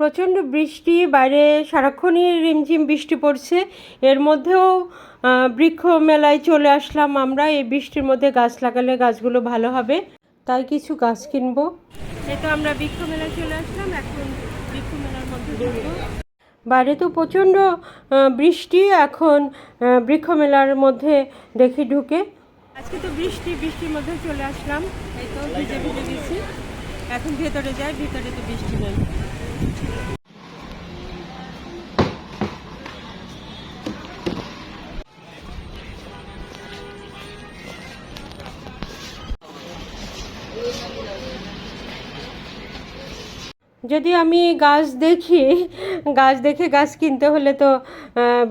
প্রচণ্ড বৃষ্টি, বাইরে সারাক্ষণই রিমঝিম বৃষ্টি পড়ছে। এর মধ্যেও বৃক্ষ মেলায় চলে আসলাম আমরা। এই বৃষ্টির মধ্যে গাছ লাগালে গাছগুলো ভালো হবে। তাই কিছু গাছ কিনবো। এই তো আমরা বৃক্ষ মেলায় চলে আসলাম। এখন বৃক্ষ মেলার মধ্যে বাইরে তো প্রচণ্ড বৃষ্টি। এখন বৃক্ষ মেলার মধ্যে দেখি ঢুকে। আজকে তো বৃষ্টি, বৃষ্টির মধ্যে চলে আসলাম। এই তো ভিজে ভিজে গেছি এখন ভেতরে যাই, ভেতরে তো বৃষ্টি নেই। যদি আমি গাছ দেখি, গাছ দেখে গাছ কিনতে হলে তো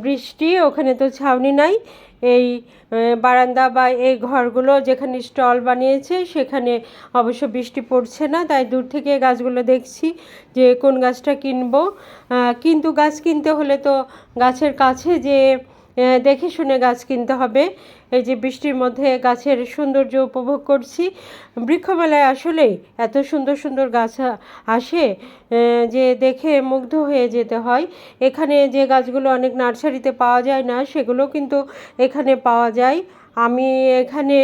বৃষ্টি, ওখানে তো ছাউনি নাই। এই বারান্দা বা এই ঘরগুলো যেখানে স্টল বানিয়েছে, সেখানে অবশ্য বৃষ্টি পড়ছে না। তাই দূর থেকে গাছগুলো দেখছি যে কোন গাছটা কিনবো। কিন্তু গাছ কিনতে হলে তো গাছের কাছে যে দেখে শুনে গাছ কিনতে হবে। এই যে বৃষ্টির মধ্যে গাছের সৌন্দর্য উপভোগ করছি। বৃক্ষমেলায় আসলেই এত সুন্দর সুন্দর গাছ আসে যে দেখে মুগ্ধ হয়ে যেতে হয়। এখানে যে গাছগুলো অনেক নার্সারিতে পাওয়া যায় না, সেগুলো কিন্তু এখানে পাওয়া যায়। আমি এখানে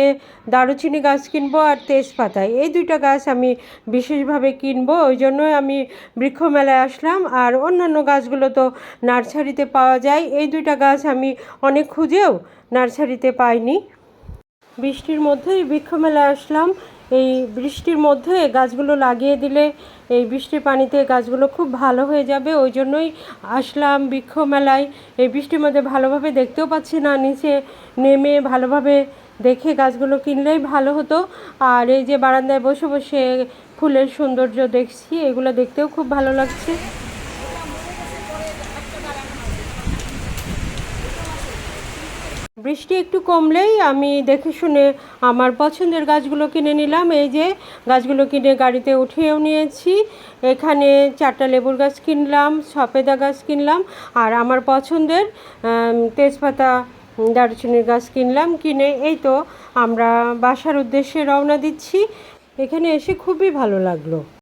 দারুচিনি গাছ কিনবো আর তেজপাতা। এই দুইটা গাছ আমি বিশেষভাবে কিনবো, ওই জন্য আমি বৃক্ষ মেলায় আসলাম। আর অন্যান্য গাছগুলো তো নার্সারিতে পাওয়া যায়। এই দুইটা গাছ আমি অনেক খুঁজেও নার্সারিতে পাইনি। বৃষ্টির মধ্যেই বৃক্ষ মেলায় আসলাম। এই বৃষ্টির মধ্যে গাছগুলো লাগিয়ে দিলে এই বৃষ্টির পানিতে গাছগুলো খুব ভালো হয়ে যাবে। ওই জন্যই আসলাম বৃক্ষ মেলায় এই বৃষ্টির মধ্যে ভালোভাবে দেখতেও পাচ্ছি না, নিচে নেমে ভালোভাবে দেখে গাছগুলো কিনলেই ভালো হতো। আর এই যে বারান্দায় বসে বসে ফুলের সৌন্দর্য দেখছি, এগুলো দেখতেও খুব ভালো লাগছে। বৃষ্টি একটু কমলেই আমি দেখে শুনে আমার পছন্দের গাছগুলো কিনে নিলাম। এই যে গাছগুলো কিনে গাড়িতে উঠিয়েও নিয়েছি। এখানে চারটা লেবুর গাছ কিনলাম সপেদা গাছ কিনলাম আর আমার পছন্দের তেজপাতা দারুচিনির গাছ কিনলাম। কিনে এই তো আমরা বাসার উদ্দেশ্যে রওনা দিচ্ছি। এখানে এসে খুবই ভালো লাগল।